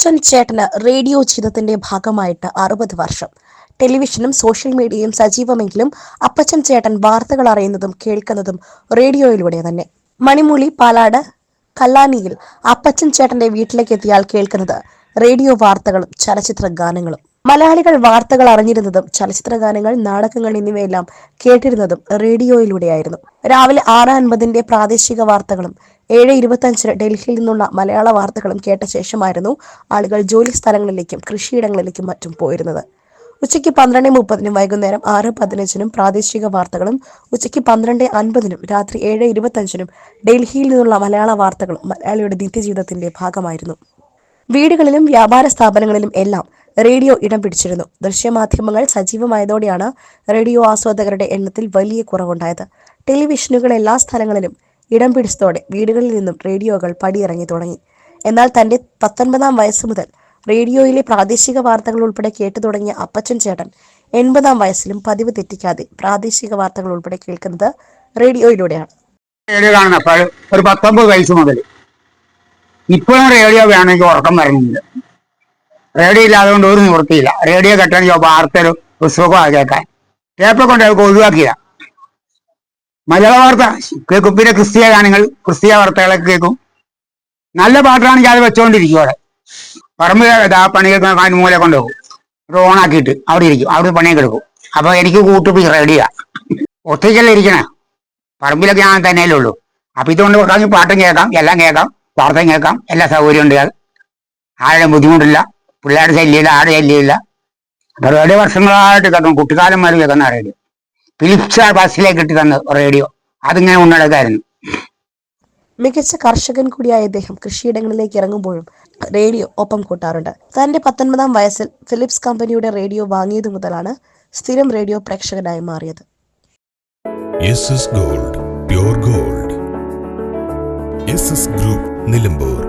അപ്പച്ചൻ ചേട്ടന് റേഡിയോ ജീവിതത്തിന്റെ ഭാഗമായിട്ട് അറുപത് വർഷം. ടെലിവിഷനും സോഷ്യൽ മീഡിയയും സജീവമെങ്കിലും അപ്പച്ചൻ ചേട്ടൻ വാർത്തകൾ അറിയുന്നതും കേൾക്കുന്നതും റേഡിയോയിലൂടെ തന്നെ. മണിമൂളി പാലാട് കല്ലാനിയിൽ അപ്പച്ചൻ ചേട്ടന്റെ വീട്ടിലേക്ക് എത്തിയാൽ കേൾക്കുന്നത് റേഡിയോ വാർത്തകളും ചലച്ചിത്ര ഗാനങ്ങളും. മലയാളികൾ വാർത്തകൾ അറിഞ്ഞിരുന്നതും ചലച്ചിത്ര ഗാനങ്ങൾ നാടകങ്ങൾ എന്നിവയെല്ലാം കേട്ടിരുന്നതും റേഡിയോയിലൂടെയായിരുന്നു. രാവിലെ ആറ് അൻപതിന്റെ പ്രാദേശിക വാർത്തകളും ഏഴ് ഇരുപത്തഞ്ചിന് ഡൽഹിയിൽ നിന്നുള്ള മലയാള വാർത്തകളും കേട്ട ശേഷമായിരുന്നു ആളുകൾ ജോലി സ്ഥലങ്ങളിലേക്കും കൃഷിയിടങ്ങളിലേക്കും മറ്റും പോയിരുന്നത്. ഉച്ചയ്ക്ക് പന്ത്രണ്ട് മുപ്പതിനും വൈകുന്നേരം ആറ് പതിനഞ്ചിനും പ്രാദേശിക വാർത്തകളും ഉച്ചയ്ക്ക് പന്ത്രണ്ട് അൻപതിനും രാത്രി ഏഴ് ഇരുപത്തഞ്ചിനും ഡൽഹിയിൽ നിന്നുള്ള മലയാള വാർത്തകളും മലയാളിയുടെ നിത്യജീവിതത്തിന്റെ ഭാഗമായിരുന്നു. വീടുകളിലും വ്യാപാര സ്ഥാപനങ്ങളിലും എല്ലാം റേഡിയോ ഇടം പിടിച്ചിരുന്നു. ദൃശ്യമാധ്യമങ്ങൾ സജീവമായതോടെയാണ് റേഡിയോ ആസ്വാദകരുടെ എണ്ണത്തിൽ വലിയ കുറവുണ്ടായത്. ടെലിവിഷനുകൾ എല്ലാ സ്ഥലങ്ങളിലും ഇടം പിടിച്ചതോടെ വീടുകളിൽ നിന്നും റേഡിയോകൾ പടിയിറങ്ങി തുടങ്ങി. എന്നാൽ തന്റെ പത്തൊൻപതാം വയസ്സ് മുതൽ റേഡിയോയിലെ പ്രാദേശിക വാർത്തകൾ ഉൾപ്പെടെ കേട്ടു തുടങ്ങിയ അപ്പച്ചൻ ചേട്ടൻ എൺപതാം വയസ്സിലും പതിവ് തെറ്റിക്കാതെ പ്രാദേശിക വാർത്തകൾ ഉൾപ്പെടെ കേൾക്കുന്നത് റേഡിയോയിലൂടെയാണ്. റേഡിയോ ഒരു പത്തൊമ്പത് വയസ്സ് മുതൽ ഇപ്പോഴും റേഡിയോ വേണമെങ്കിൽ ഉറക്കം വരണമെങ്കിൽ റേഡിയോ ഇല്ലാതുകൊണ്ട് ഒരു നിവൃത്തിയില്ല. റേഡിയോ കെട്ടണമെങ്കിൽ വാർത്തകൾ പുസ്തകമാണ് കേൾക്കാൻ. ടേപ്പ് കൊണ്ട് അവർക്ക് ഒഴിവാക്കിയ മലയാള വാർത്ത കേൾക്കും. പിന്നെ ക്രിസ്തീയ ഗാനങ്ങൾ ക്രിസ്തീയ വാർത്തകളൊക്കെ കേൾക്കും. നല്ല പാട്ടാണെങ്കിൽ അത് വെച്ചോണ്ടിരിക്കും അവിടെ. പറമ്പ് ഇതാ പണി കേൾക്കുന്ന മൂല കൊണ്ടുപോകും. അത് ഓണാക്കിയിട്ട് അവിടെ ഇരിക്കും. അവിടെ പണിയൊക്കെ എടുക്കും അപ്പൊ എനിക്ക് കൂട്ടുപി റെഡിയാ ഒത്തിരിക്കല്ലേ ഇരിക്കണേ? പറമ്പിലൊക്കെ ഞാൻ തന്നെയല്ലേ ഉള്ളൂ. അപ്പൊ ഇതുകൊണ്ട് കുറച്ച് പാട്ടും കേൾക്കാം. എല്ലാം കേൾക്കാം. വാർത്തയും കേൾക്കാം. എല്ലാ സൗകര്യം ഉണ്ട് ആരുടെ ബുദ്ധിമുട്ടില്ല. പിള്ളേരുടെ ശല്യമില്ല ആരുടെ ശല്യമില്ല പരിപാടി വർഷങ്ങളായിട്ട് കുട്ടിക്കാലം വരെ കേൾക്കുന്ന റേഡിയോ ഫിലിപ്സ് ബസ്സിലേക്ക് ഇട്ട് തന്ന റേഡിയോ. അതിങ്ങനെ ഉണ്ടെടുക്കായിരുന്നു മികച്ച കർഷകൻ കൂടിയായ അദ്ദേഹം കൃഷിയിടങ്ങളിലേക്ക് ഇറങ്ങുമ്പോഴും റേഡിയോ ഒപ്പം കൂട്ടാറുണ്ട്. തന്റെ പത്തൊൻപതാം വയസ്സിൽ ഫിലിപ്സ് കമ്പനിയുടെ റേഡിയോ വാങ്ങിയതു മുതലാണ് സ്ഥിരം റേഡിയോ പ്രേക്ഷകനായി മാറിയത്. Gold pure gold. Group Nilambur.